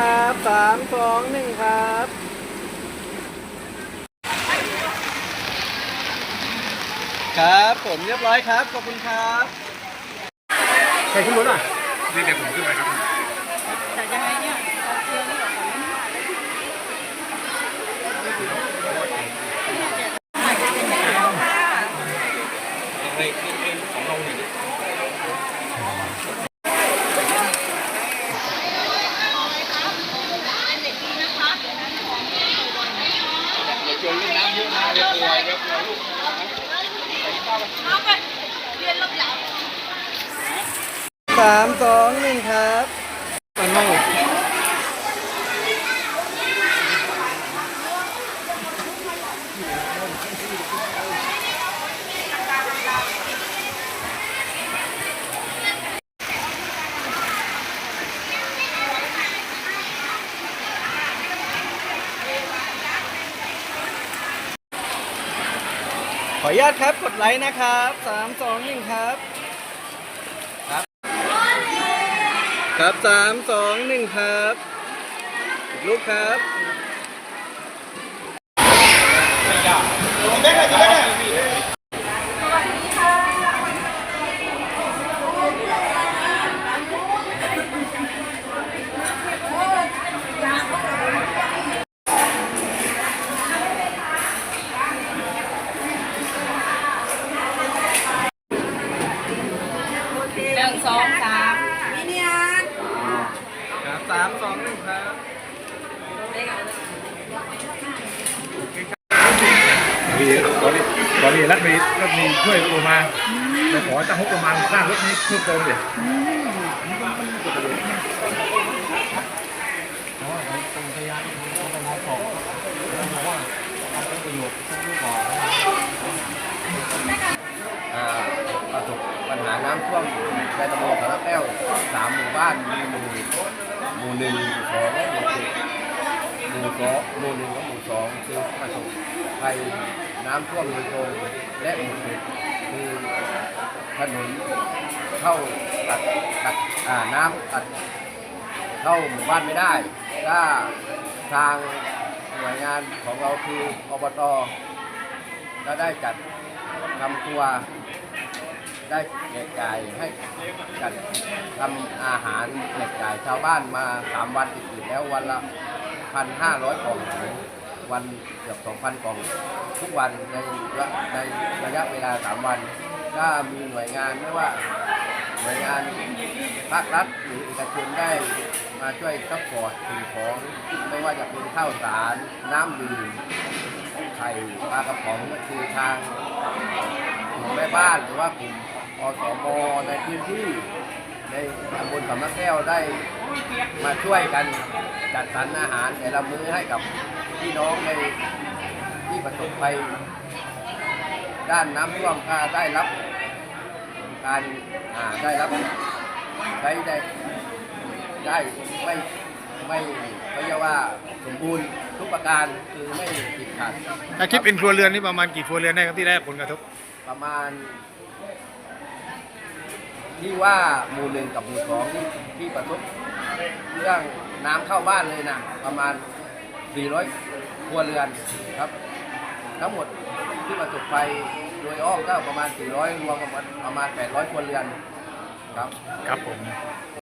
ครับสามสองหนึ่งครับครับผมเรียบร้อยครับ ขอบคุณครับ ใครขึ้นรถอะ นี่เดี๋ยวผมขึ้นไปครับ สามสองหนึ่งครับ ขออนุญาตครับ กดไลค์นะครับสามสองหนึ่งครับ ครับครับสามสองหนึ่งครับอีกลูกครับ ครับสามสองหนึ่งครับมีตอนนี้ตอนนี้รัฐมีรัฐมีช่วยลงมาแต่ขอตั้งงบประมาณสร้างรถนี้เพิ่มเติมเดี๋ยว อ่าประสบปัญหาน้ำท่วมในตำบลสารแก้วสามหมู่บ้านมีหมู่หมู่หนึ่งหมู่สองหมู่เจ็ดหมู่สองหมู่หนึ่งกับหมู่สองคือประสบภัยน้ำท่วมโดยตรงและหมู่เจ็ดคือถนนเข้าตัดตัดอ่าน้ำตัดเข้าหมู่บ้านไม่ได้ ถ้าทางหน่วยงานของเราคืออบตก็ได้จัดทำตัว ได้แจกจ่ายให้จัดทำอาหารแจกจ่ายชาวบ้านมาสามวันติดๆแล้ววันละพันห้าร้อยกล่องถึงวันเกือบสองพันกล่องทุกวันในระในระยะเวลาสามวันก็มีหน่วยงานไม่ว่าหน่วยงานภาครัฐหรือเอกชนได้มาช่วยซัพพอร์ตสิ่งของไม่ว่าจะเป็นข้าวสาร น้ำดื่มไข่ปลากระป๋องก็คือทางกลุ่มแม่บ้านหรือว่ากลุ่ม อสมในพื้นที่ในตำบลสำนักแก้วได้มาช่วยกันจัดสรรอาหารแต่ละมื้อให้กับพี่น้องในที่ประสบภัยด้านน้ำท่วมก็ได้รับการอ่าได้รับใช้ได้ได้ไม่ไม่ไม่ใช่ว่าสมบูรณ์ทุกประการคือไม่ติดขัดถ้าคิดเป็นครัวเรือนนี่ประมาณกี่ครัวเรือนได้ครับที่ได้ผลกระทบประมาณ ที่ว่าหมู่หนึ่งกับหมู่สองที่ที่ประสบเรื่องน้ำเข้าบ้านเลยนะประมาณ 400 ครัวเรือนครับ ทั้งหมดที่ประสบไฟโดยอ้อมก็ประมาณ 400 รวมประมาณประมาณ 800 ครัวเรือนครับ ครับผม